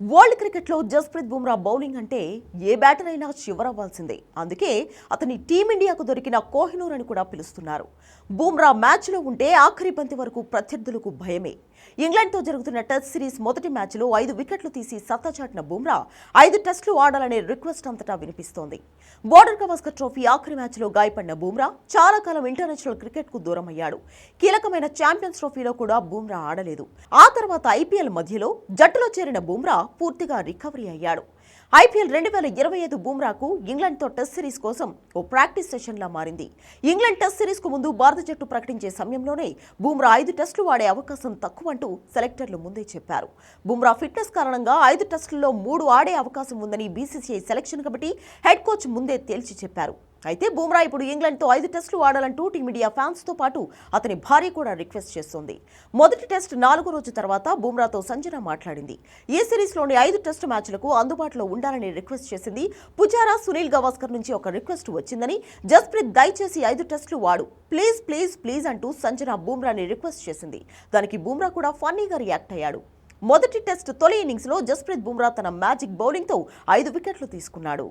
World క్రికెట్లో Jasprit Bumrah bowling అంటే ఏ batter అయినా చివరవ్వాల్సిందే అందుకే అతని టీమిండియాకు దొరికిన కోహినూర్ అని కూడా పిలుస్తున్నారు. బుమ్రా మ్యాచ్లో ఉంటే ఆఖరి బంతి వరకు ప్రత్యర్థులకు భయమే. ఇంగ్లాండ్తో జరుగుతున్న టెస్ట్ సిరీస్ మొదటి మ్యాచ్లో ఐదు వికెట్లు తీసి సత్తా చాటిన బుమ్రా ఐదు టెస్టులు ఆడాలనే రిక్వెస్ట్ అంతటా వినిపిస్తోంది. బోర్డర్ గవాస్కర్ ట్రోఫీ ఆఖరి మ్యాచ్లో గాయపడిన బుమ్రా చాలా కాలం ఇంటర్నేషనల్ క్రికెట్కు దూరమయ్యాడు. కీలకమైన ఛాంపియన్స్ ట్రోఫీలో కూడా బుమ్రా ఆడలేదు. ఆ తర్వాత ఐపీఎల్ మధ్యలో జట్టులో చేరిన బుమ్రా పూర్తిగా రికవరీ అయ్యాడు. ఐపీఎల్ రెండు వేల ఇరవై ఐదు బుమ్రాకు ఇంగ్లాండ్తో టెస్ట్ సిరీస్ కోసం ఓ ప్రాక్టీస్ సెషన్లా మారింది. ఇంగ్లాండ్ టెస్ట్ సిరీస్కు ముందు భారత జట్టు ప్రకటించే సమయంలోనే బుమ్రా ఐదు టెస్టులు ఆడే అవకాశం తక్కువంటూ సెలెక్టర్లు ముందే చెప్పారు. బుమ్రా ఫిట్నెస్ కారణంగా ఐదు టెస్టుల్లో మూడు ఆడే అవకాశం ఉందని BCCI selection committee head coach ముందే తేల్చి చెప్పారు. అయితే బుమ్రా ఇప్పుడు ఇంగ్లాండ్తో ఐదు టెస్టులు ఆడాలంటూ టీమిండియా ఫ్యాన్స్తో పాటు అతని భార్య కూడా రిక్వెస్ట్ చేస్తోంది. మొదటి టెస్ట్ నాలుగో రోజు తర్వాత బుమ్రాతో సంజన మాట్లాడింది. ఈ సిరీస్లోని ఐదు టెస్ట్ మ్యాచ్లకు అందుబాటులో ఉండాలని రిక్వెస్ట్ చేసింది పుజారా సునీల్ గవాస్కర్ నుంచి ఒక రిక్వెస్ట్ వచ్చిందని జస్ప్రీత్ దయచేసి ఐదు టెస్టులు వాడు. ప్లీజ్ ప్లీజ్ ప్లీజ్ అంటూ సంజన బుమ్రాని రిక్వెస్ట్ చేసింది. దానికి బుమ్రా కూడా ఫన్నీగా రియాక్ట్ అయ్యాడు. మొదటి టెస్ట్ తొలి ఇన్నింగ్స్లో జస్ప్రీత్ బుమ్రా తన మ్యాజిక్ బౌలింగ్తో ఐదు వికెట్లు తీసుకున్నాడు.